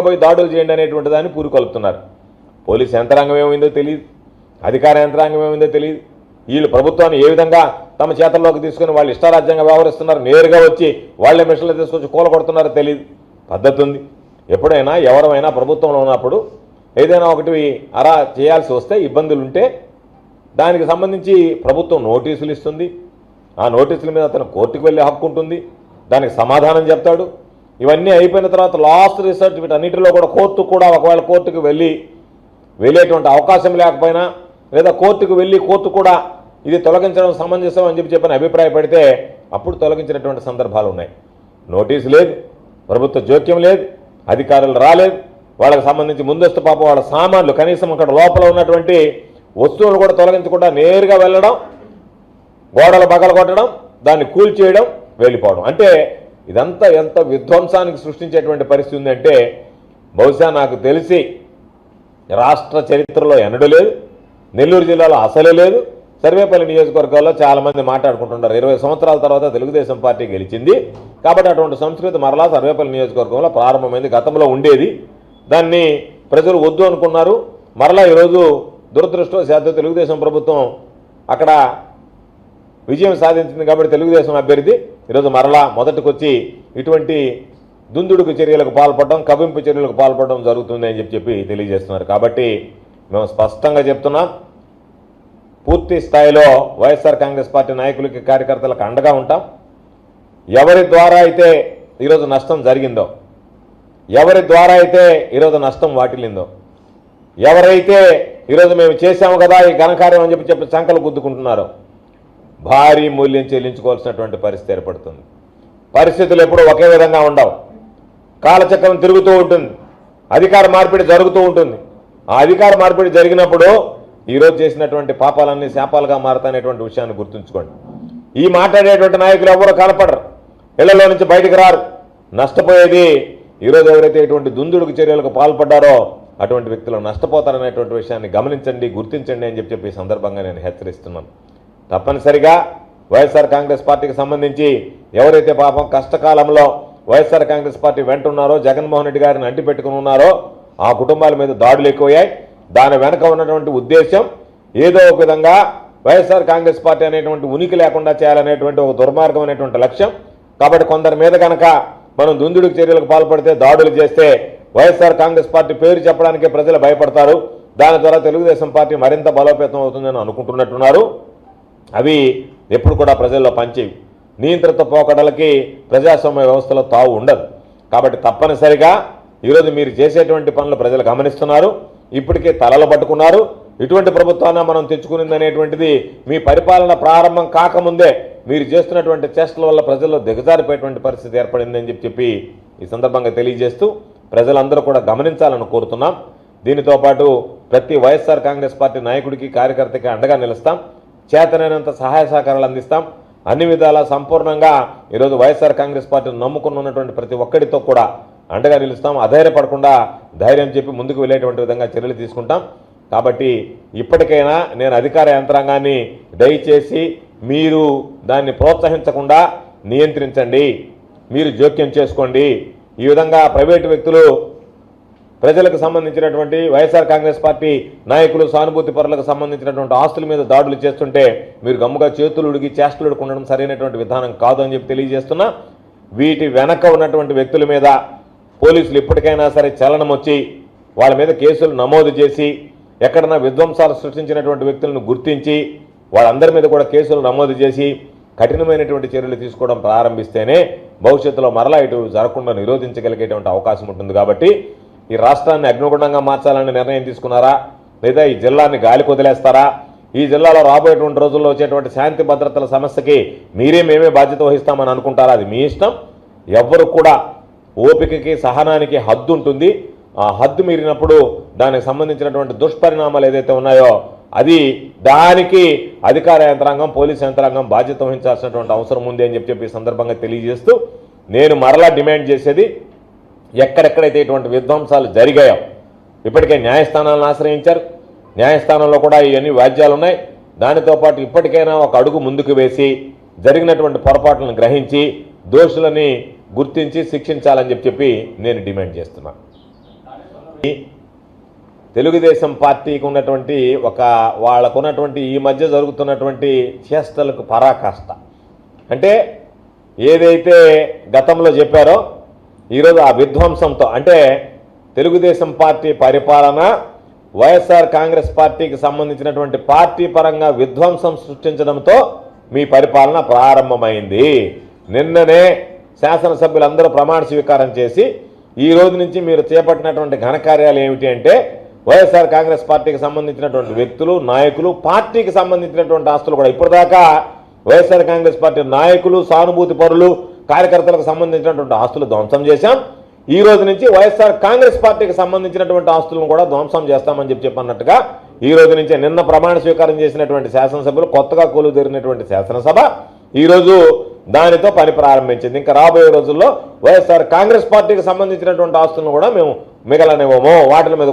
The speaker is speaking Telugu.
పోయి దాడులు చేయండి అనేటువంటి దాన్ని పూరుకొలుపుతున్నారు. పోలీస్ యంత్రాంగం ఏమైందో తెలియదు అధికార యంత్రాంగం ఏమైందో తెలియదు వీళ్ళు ప్రభుత్వాన్ని ఏ విధంగా తమ చేతల్లోకి తీసుకుని వాళ్ళు ఇష్టారాజ్యంగా వ్యవహరిస్తున్నారు నేరుగా వచ్చి వాళ్ళే మిషన్లు తీసుకొచ్చి కూల కొడుతున్నారో తెలియదు పద్ధతి ఉంది. ఎప్పుడైనా ఎవరైనా ప్రభుత్వంలో ఉన్నప్పుడు ఏదైనా ఒకటి అరా చేయాల్సి వస్తే ఇబ్బందులు ఉంటే దానికి సంబంధించి ప్రభుత్వం నోటీసులు ఇస్తుంది. ఆ నోటీసుల మీద అతను కోర్టుకు వెళ్ళే హక్కు ఉంటుంది. దానికి సమాధానం చెప్తాడు. ఇవన్నీ అయిపోయిన తర్వాత లాస్ట్ రీసెర్చ్ వీటన్నిటిలో కూడా కోర్టు కూడా ఒకవేళ కోర్టుకు వెళ్ళి వెళ్ళేటువంటి అవకాశం లేకపోయినా లేదా కోర్టుకు వెళ్ళి కోర్టు కూడా ఇది తొలగించడం సమంజసం అని చెప్పి చెప్పని అభిప్రాయపడితే అప్పుడు తొలగించినటువంటి సందర్భాలు ఉన్నాయి. నోటీసు లేదు ప్రభుత్వ జోక్యం లేదు అధికారులు రాలేదు వాళ్ళకి సంబంధించి ముందస్తు పాప వాళ్ళ సామాన్లు కనీసం అక్కడ లోపల ఉన్నటువంటి వస్తువులు కూడా తొలగించకుండా నేరుగా వెళ్ళడం గోడలు బగల కొట్టడం దాన్ని కూల్చేయడం వెళ్ళిపోవడం. అంటే ఇదంతా ఎంత విధ్వంసానికి సృష్టించేటువంటి పరిస్థితి ఉందంటే బహుశా నాకు తెలిసి రాష్ట్ర చరిత్రలో ఎన్నడూ లేదు నెల్లూరు జిల్లాలో అసలే లేదు సర్వేపల్లి నియోజకవర్గాల్లో చాలామంది మాట్లాడుకుంటున్నారు ఇరవై సంవత్సరాల తర్వాత తెలుగుదేశం పార్టీ గెలిచింది. కాబట్టి అటువంటి సంస్కృతి మరలా సర్వేపల్లి నియోజకవర్గంలో ప్రారంభమైంది గతంలో ఉండేది. దాన్ని ప్రజలు వద్దు అనుకున్నారు. మరలా ఈరోజు దురదృష్టవశాత్తు తెలుగుదేశం ప్రభుత్వం అక్కడ విజయం సాధించింది కాబట్టి తెలుగుదేశం అభ్యర్థి ఈరోజు మరలా మొదటికొచ్చి ఇటువంటి దుందుడుకు చర్యలకు పాల్పడడం కవింపు చర్యలకు పాల్పడడం జరుగుతుంది అని చెప్పి చెప్పి తెలియజేస్తున్నారు. కాబట్టి మేము స్పష్టంగా చెప్తున్నాం పూర్తి స్థాయిలో వైఎస్ఆర్ కాంగ్రెస్ పార్టీ నాయకులకి కార్యకర్తలకు అండగా ఉంటాం. ఎవరి ద్వారా అయితే ఈరోజు నష్టం జరిగిందో ఎవరి ద్వారా అయితే ఈరోజు నష్టం వాటిల్లిందో ఎవరైతే ఈరోజు మేము చేశాము కదా ఈ ఘనకార్యం అని చెప్పి చెప్పి సంకలు గుద్దుకుంటున్నారో భారీ మూల్యం చెల్లించుకోవాల్సినటువంటి పరిస్థితి ఏర్పడుతుంది. పరిస్థితులు ఎప్పుడూ ఒకే విధంగా ఉండవు. కాలచక్రం తిరుగుతూ ఉంటుంది. అధికార మార్పిడి జరుగుతూ ఉంటుంది. ఆ అధికార మార్పిడి జరిగినప్పుడు ఈరోజు చేసినటువంటి పాపాలన్నీ శాపాలుగా మారతాయనేటువంటి విషయాన్ని గుర్తుంచుకోండి. ఈ మాట్లాడేటువంటి నాయకులు ఎవరో కనపడరు. ఇళ్ళలో నుంచి బయటకు రారు. నష్టపోయేది ఈరోజు ఎవరైతే ఇటువంటి దుందుడుకు చర్యలకు పాల్పడ్డారో అటువంటి వ్యక్తులు నష్టపోతారనేటువంటి విషయాన్ని గమనించండి గుర్తించండి అని చెప్పి చెప్పి సందర్భంగా నేను హెచ్చరిస్తున్నాను. తప్పనిసరిగా వైఎస్ఆర్ కాంగ్రెస్ పార్టీకి సంబంధించి ఎవరైతే పాపం కష్టకాలంలో వైఎస్ఆర్ కాంగ్రెస్ పార్టీ వెంట ఉన్నారో జగన్మోహన్ రెడ్డి గారిని అంటిపెట్టుకుని ఉన్నారో ఆ కుటుంబాల మీద దాడులు ఎక్కువయ్యాయి. దాని వెనక ఉన్నటువంటి ఉద్దేశం ఏదో ఒక విధంగా వైఎస్ఆర్ కాంగ్రెస్ పార్టీ అనేటువంటి ఉనికి లేకుండా చేయాలనేటువంటి ఒక దుర్మార్గం అనేటువంటి లక్ష్యం. కాబట్టి కొందరి మీద కనుక మనం దుందుడికి చర్యలకు పాల్పడితే దాడులు చేస్తే వైఎస్ఆర్ కాంగ్రెస్ పార్టీ పేరు చెప్పడానికే ప్రజలు భయపడతారు. దాని ద్వారా తెలుగుదేశం పార్టీ మరింత బలోపేతం అవుతుందని అనుకుంటున్నట్టున్నారు. అవి ఎప్పుడు కూడా ప్రజల్లో పంచేవి. నియంత్రిత పోకడలకి ప్రజాస్వామ్య వ్యవస్థలో తావు ఉండదు. కాబట్టి తప్పనిసరిగా ఈరోజు మీరు చేసేటువంటి పనులు ప్రజలు గమనిస్తున్నారు. ఇప్పటికే తలలు పట్టుకున్నారు. ఇటువంటి ప్రభుత్వాన్ని మనం తెచ్చుకునింది అనేటువంటిది మీ పరిపాలన ప్రారంభం కాకముందే మీరు చేస్తున్నటువంటి చేష్టల వల్ల ప్రజల్లో దిగజారిపోయేటువంటి పరిస్థితి ఏర్పడిందని చెప్పి చెప్పి ఈ సందర్భంగా తెలియజేస్తూ ప్రజలందరూ కూడా గమనించాలని కోరుతున్నాం. దీనితో పాటు ప్రతి వైఎస్ఆర్ కాంగ్రెస్ పార్టీ నాయకుడికి కార్యకర్తకి అండగా నిలుస్తాం. చేతనైనంత సహాయ సహకారాలు అందిస్తాం. అన్ని విధాలా సంపూర్ణంగా ఈరోజు వైఎస్ఆర్ కాంగ్రెస్ పార్టీని నమ్ముకున్నటువంటి ప్రతి ఒక్కరితో కూడా అండగా నిలుస్తాం. అధైర్యపడకుండా ధైర్యం చెప్పి ముందుకు వెళ్ళేటువంటి విధంగా చర్యలు తీసుకుంటాం. కాబట్టి ఇప్పటికైనా నేను అధికార యంత్రాంగాన్ని దయచేసి మీరు దాన్ని ప్రోత్సహించకుండా నియంత్రించండి. మీరు జోక్యం చేసుకోండి. ఈ విధంగా ప్రైవేటు వ్యక్తులు ప్రజలకు సంబంధించినటువంటి వైఎస్ఆర్ కాంగ్రెస్ పార్టీ నాయకులు సానుభూతి పరులకు సంబంధించినటువంటి ఆస్తుల మీద దాడులు చేస్తుంటే మీరు గమ్ముగా చేతులు ఉడిగి చేష్టలు ఉడుకుండడం ఉండడం సరైనటువంటి విధానం కాదు అని చెప్పి తెలియజేస్తున్నా. వీటి వెనక ఉన్నటువంటి వ్యక్తుల మీద పోలీసులు ఇప్పటికైనా సరే చలనం వచ్చి వాళ్ళ మీద కేసులు నమోదు చేసి ఎక్కడన్నా విధ్వంసాలు సృష్టించినటువంటి వ్యక్తులను గుర్తించి వాళ్ళందరి మీద కూడా కేసులు నమోదు చేసి కఠినమైనటువంటి చర్యలు తీసుకోవడం ప్రారంభిస్తేనే భవిష్యత్తులో మరలా ఇటు జరగకుండా నిరోధించగలిగేటువంటి అవకాశం ఉంటుంది కాబట్టి ఈ రాష్ట్రాన్ని అగ్నిగుండంగా మార్చాలని నిర్ణయం తీసుకున్నారా? లేదా ఈ జిల్లాని గాలి కుదిలేస్తారా ఈ జిల్లాలో రాబోయేటువంటి రోజుల్లో వచ్చేటువంటి శాంతి భద్రతల సమస్యకి మీరే మేమే బాధ్యత వహిస్తామని అనుకుంటారా? అది మీ ఇష్టం. ఎవ్వరు కూడా ఓపికకి సహనానికి హద్దు ఉంటుంది. ఆ హద్దు మీరినప్పుడు దానికి సంబంధించినటువంటి దుష్పరిణామాలు ఏదైతే ఉన్నాయో అది దానికి అధికార యంత్రాంగం పోలీస్ యంత్రాంగం బాధ్యత వహించాల్సినటువంటి అవసరం ఉంది అని చెప్పి చెప్పి సందర్భంగా తెలియజేస్తూ నేను మరలా డిమాండ్ చేసేది ఎక్కడెక్కడైతే ఇటువంటి విధ్వంసాలు జరిగాయో ఇప్పటికే న్యాయస్థానాలను ఆశ్రయించారు. న్యాయస్థానంలో కూడా ఇవన్నీ వ్యాజ్యాలు ఉన్నాయి. దానితో పాటు ఇప్పటికైనా ఒక అడుగు ముందుకు వేసి జరిగినటువంటి పొరపాట్లను గ్రహించి దోషులని గుర్తించి శిక్షించాలని చెప్పి చెప్పి నేను డిమాండ్ చేస్తున్నాను తెలుగుదేశం పార్టీకి ఉన్నటువంటి ఒక వాళ్ళకున్నటువంటి ఈ మధ్య జరుగుతున్నటువంటి చేష్టలకు పరాకాష్ట. అంటే ఏదైతే గతంలో చెప్పారో ఈరోజు ఆ విధ్వంసంతో అంటే తెలుగుదేశం పార్టీ పరిపాలన వైఎస్ఆర్ కాంగ్రెస్ పార్టీకి సంబంధించినటువంటి పార్టీ పరంగా విధ్వంసం సృష్టించడంతో మీ పరిపాలన ప్రారంభమైంది. నిన్ననే శాసనసభ్యులందరూ ప్రమాణ స్వీకారం చేసి ఈ రోజు నుంచి మీరు చేపట్టినటువంటి ఘనకార్యాలు ఏమిటి అంటే వైఎస్ఆర్ కాంగ్రెస్ పార్టీకి సంబంధించినటువంటి వ్యక్తులు నాయకులు పార్టీకి సంబంధించినటువంటి ఆస్తులు కూడా. ఇప్పటిదాకా వైఎస్ఆర్ కాంగ్రెస్ పార్టీ నాయకులు సానుభూతి పరులు కార్యకర్తలకు సంబంధించినటువంటి ఆస్తులు ధ్వంసం చేశాం. ఈ రోజు నుంచి వైఎస్ఆర్ కాంగ్రెస్ పార్టీకి సంబంధించినటువంటి ఆస్తులను కూడా ధ్వంసం చేస్తామని చెప్పి చెప్పన్నట్టుగా ఈ రోజు నుంచి నిన్న ప్రమాణ స్వీకారం చేసినటువంటి శాసనసభ్యులు కొత్తగా తీరినటువంటి శాసనసభ ఈరోజు దానితో పని ప్రారంభించింది. ఇంకా రాబోయే రోజుల్లో వైఎస్ఆర్ కాంగ్రెస్ పార్టీకి సంబంధించినటువంటి ఆస్తులను కూడా మేము మిగలనివ్వము. వాటి మీద